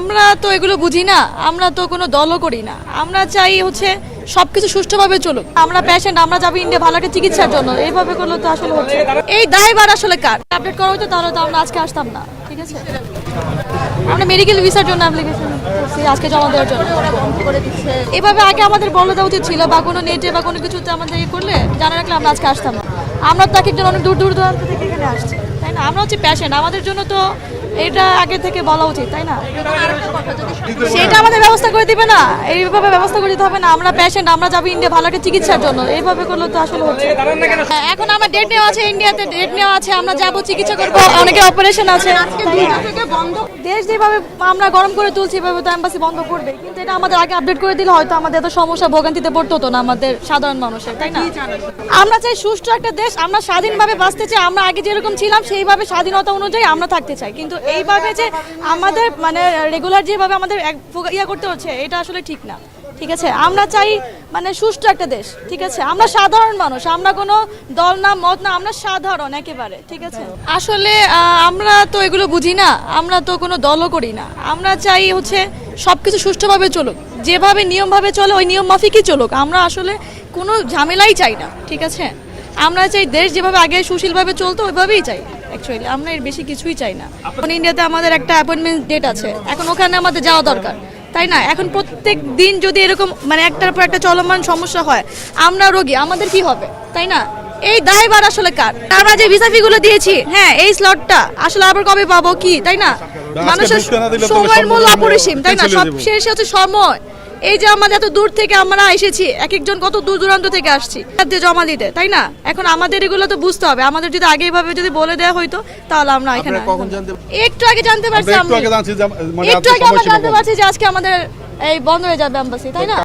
আমরা তো এগুলো বুঝি না, আমরা তো কোনো দলও করি না। আমরা চাই হচ্ছে সবকিছু সুষ্ঠুভাবে চলুক। আমরা পেশেন্ট আমরা যাব ইন্ডিয়া ভালো একটা চিকিৎসার জন্য। এইভাবে করলে তো আসলে হচ্ছে। এই দায়বার আসলে কার? আপডেট করা হতো তাহলে তো আমরা আজকে আসতাম না, ঠিক আছে? আমরা মেডিকেল ভিসার জন্য অ্যাপ্লিকেশন করছি, আজকে জমা দেওয়ার জন্য। এভাবে আগে আমাদের বলে দেওয়া উচিত ছিল, বা কোনো নেটে বা কোনো কিছুতে আমাদের ইয়ে করলে জানা রাখলে আমরা আজকে আসতাম না। আমরা তো এক একজন অনেক দূর দূর দূরান্ত থেকে এখানে আসছি, তাই না? আমরা হচ্ছে প্যাশেন্ট আমাদের জন্য তো এটা আগে থেকে বলা উচিত তাই না? সেটা আমাদের ব্যবস্থা করে দিবে না। এইভাবে ব্যবস্থা করে দিতে হবে না। আমরা পেশেন্ট আমরা যাব ইন্ডিয়া ভালো একটা চিকিৎসার জন্য। এইভাবে করলে তো আসলে হচ্ছে। হ্যাঁ, এখন আমার ডেট নেওয়া আছে ইন্ডিয়াতে ডেট নেওয়া আছে আমরা যাব চিকিৎসা করব অনেকে অপারেশন আছে। দেশ যেভাবে আমরা গরম করে তুলছি এভাবে তো এম্বাসি বন্ধ করবে। কিন্তু এটা আমাদের আগে আপডেট করে দিলে হয়তো আমাদের এত সমস্যা ভোগান্তিতে পড়তে হতো না আমাদের সাধারণ মানুষের তাই না? আমরা চাই সুষ্ঠু একটা দেশ আমরা স্বাধীনভাবে বাঁচতে চাই আমরা আগে যেরকম ছিলাম সেইভাবে স্বাধীনতা অনুযায়ী আমরা থাকতে চাই। কিন্তু এইভাবে যে আমাদের মানে রেগুলার যেভাবে আমাদের ইয়া করতে হচ্ছে, এটা আসলে ঠিক না। ঠিক আছে? আমরা চাই মানে সুষ্ঠু একটা দেশ, ঠিক আছে? আমরা সাধারণ মানুষ, আমরা কোনো দল না, মত না, আমরা সাধারণ একেবারে, ঠিক আছে? আসলে আমরা তো এগুলো বুঝি না, আমরা তো কোনো দলও করি না। আমরা চাই হচ্ছে সব কিছু সুষ্ঠুভাবে চলুক। যেভাবে নিয়মভাবে চলে, ওই নিয়ম মাফিকই চলুক। আমরা আসলে কোনো ঝামেলাই চাই না, ঠিক আছে? আমরা চাই দেশ যেভাবে আগে সুশীলভাবে চলতো, ওইভাবেই চাই। অ্যাকচুয়ালি আমরা এর বেশি কিছুই চাই না। এখন ইন্ডিয়াতে আমাদের একটা অ্যাপয়েন্টমেন্ট ডেট আছে। এখন ওখানে আমাদের যাওয়া দরকার। তাই না? এখন প্রত্যেক দিন যদি এরকম মানে একটার পর একটা চলমান সমস্যা হয় আমরা রোগী আমাদের কি হবে? তাই না? এই দায়বার আসলে কার? আমরা যে ভিসা ফিগুলো দিয়েছি হ্যাঁ এই স্লটটা আসলে আবার কবে পাবো কি? তাই না? মানুষের সময়ের মূল্য অপরিসীম তাই না? সব। শেষ হচ্ছে সময়। এই যে আমাদের এত দূর থেকে আমরা এসেছি এক একজন কত দূর দূরান্ত থেকে আসছি। জমা দিতে তাই না? এখন আমাদের এগুলো তো বুঝতে হবে। আমাদের যদি আগে এইভাবে যদি বলে দেওয়া হইতো তাহলে আমরা এখানে কখন একটু আগে জানতে পারছি একটু আগে জানতে পারছি যে আজকে আমাদের এই বন্ধ হয়ে যাবে অ্যাম্বাসি তাই না?